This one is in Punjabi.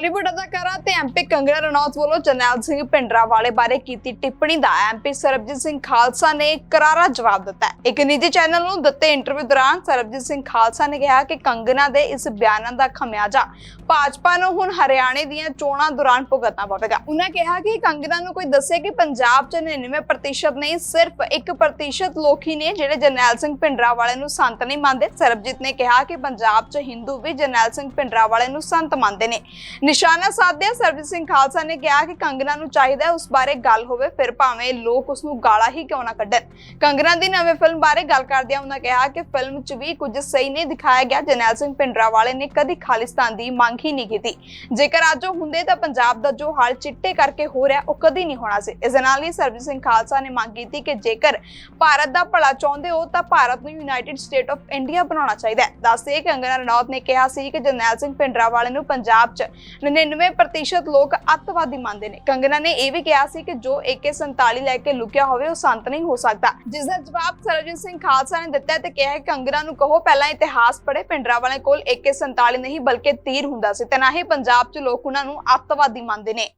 ਬਾਲੀਵੁੱਡ ਅਦਾਕਾਰਾ ਤੇ ਐਮਪੀ ਕੰਗਨਾ ਰਣੌਤ ਵੱਲੋਂ ਜਰਨੈਲ ਸਿੰਘ ਭਿੰਡਰਾਵਾਲੇ ਬਾਰੇ ਕੀਤੀ ਟਿੱਪਣੀ ਦਾ ਐਮਪੀ ਸਰਬਜੀਤ ਸਿੰਘ ਖਾਲਸਾ ਨੇ ਕਰਾਰਾ ਜਵਾਬ ਦਿੱਤਾ ਇੱਕ ਨਿੱਜੀ ਚੈਨਲ ਨੂੰ ਦਿੱਤੇ ਇੰਟਰਵਿਊ ਦੌਰਾਨ ਸਰਬਜੀਤ ਸਿੰਘ ਖਾਲਸਾ ਨੇ ਕਿਹਾ ਕਿ ਕੰਗਨਾ ਦੇ ਇਸ ਬਿਆਨਾਂ ਦਾ ਖਮਿਆਜਾ ਭਾਜਪਾ ਨੂੰ ਹੁਣ ਹਰਿਆਣੇ ਦੀਆਂ ਚੋਣਾਂ ਦੌਰਾਨ ਭੁਗਤਣਾ ਪਵੇਗਾ। ਉਹਨਾਂ ਕਿਹਾ ਕਿ ਕੰਗਨਾ ਨੂੰ ਕੋਈ ਦੱਸੇ ਕਿ ਪੰਜਾਬ 'ਚ 99% ਨਹੀਂ, ਸਿਰਫ 1% ਲੋਕ ਹੀ ਨੇ ਜਿਹੜੇ ਜਰਨੈਲ ਸਿੰਘ ਭਿੰਡਰਾਵਾਲੇ ਨੂੰ ਸੰਤ ਨਹੀਂ ਮੰਨਦੇ। ਸਰਬਜੀਤ ਨੇ ਕਿਹਾ ਕਿ ਪੰਜਾਬ 'ਚ ਹਿੰਦੂ ਵੀ ਜਰਨੈਲ ਸਿੰਘ ਭਿੰਡਰਾਵਾਲੇ ਨੂੰ ਸੰਤ ਮੰਨਦੇ ਨੇ। ਨਿਸ਼ਾਨਾ ਸਾਧਿਆ ਸਰਬਜੀਤ ਸਿੰਘ ਖਾਲਸਾ ਨੇ ਕਿਹਾ ਕਿ ਕੰਗਨਾ ਨੂੰ ਚਾਹੀਦਾ ਹੈ ਉਸ ਬਾਰੇ ਗੱਲ ਹੋਵੇ, ਫਿਰ ਭਾਵੇਂ ਲੋਕ ਉਸ ਨੂੰ ਗਾਲਾਂ ਹੀ ਕਿਉਂ ਨਾ ਕੱਢਣ। ਕੰਗਨਾ ਦੀ ਨਵੇਂ ਫਿਲਮ ਬਾਰੇ ਗੱਲ ਕਰਦਿਆਂ ਉਹਨਾਂ ਕਿਹਾ ਕਿ ਫਿਲਮ 'ਚ ਵੀ ਕੁਝ ਸਹੀ ਨਹੀਂ ਦਿਖਾਇਆ ਗਿਆ। ਜਰਨੈਲ ਸਿੰਘ ਭਿੰਡਰਾਵਾਲੇ ਨੇ ਕਦੀ ਖਾਲਿਸਤਾਨ ਦੀ ਮੰਗ ਹੀ ਨਹੀਂ ਕੀਤੀ। ਜੇਕਰ ਅੱਜ ਉਹ ਹੁੰਦੇ ਤਾਂ ਪੰਜਾਬ ਦਾ ਜੋ ਹਾਲ ਚਿੱਟੇ ਕਰਕੇ ਹੋ ਰਿਹਾ, ਉਹ ਕਦੀ ਨਹੀਂ ਹੋਣਾ ਸੀ। ਇਸ ਨਾਲ ਹੀ ਸਰਬਜੀਤ ਸਿੰਘ ਖਾਲਸਾ ਨੇ ਮੰਗ ਕੀਤੀ ਕਿ ਜੇਕਰ ਭਾਰਤ ਦਾ ਭਲਾ ਚਾਹੁੰਦੇ ਹੋ ਤਾਂ ਭਾਰਤ ਨੂੰ ਯੂਨਾਈਟਿਡ ਸਟੇਟ ਆਫ ਇੰਡੀਆ ਬਣਾਉਣਾ ਚਾਹੀਦਾ ਹੈ। ਦੱਸਦੇ ਕਿ ਕੰਗਨਾ ਰਣੌਤ ਨੇ ਕਿਹਾ ਸੀ ਕਿ ਜਰਨੈਲ ਸਿੰਘ ਭਿੰਡਰਾਵਾਲੇ ਨੂੰ ਪੰਜਾਬ 'ਚ 99% ਲੋਕ ਅੱਤਵਾਦੀ ਮੰਨਦੇ ਨੇ। ਕੰਗਨਾ ਨੇ ਇਹ ਵੀ ਕਿਹਾ ਸੀ ਕਿ ਜੋ AK47 ਲੈ ਕੇ ਲੁਕਿਆ ਹੋਵੇ, ਉਹ ਸੰਤ ਨਹੀਂ ਹੋ ਸਕਦਾ। ਜਿਸ ਦਾ ਜਵਾਬ ਸਰਬਜੀਤ ਸਿੰਘ ਖਾਲਸਾ ਨੇ ਦਿੱਤਾ ਤੇ ਕਿਹਾ ਹੈ ਕੰਗਨਾ ਨੂੰ ਕਹੋ, ਪਹਿਲਾਂ ਇਤਿਹਾਸ ਪੜ੍ਹੇ ਭਿੰਡਰਾਵਾਲੇ ਕੋਲ AK47 ਨਹੀਂ, ਬਲਕਿ ਤੀਰ ਹੁੰਦਾ ਸੀ। ਤੇ ਨਾ ਹੀ ਪੰਜਾਬ 'ਚ ਲੋਕ ਉਹਨਾਂ ਨੂੰ ਅੱਤਵਾਦੀ ਮੰਨਦੇ ਨੇ।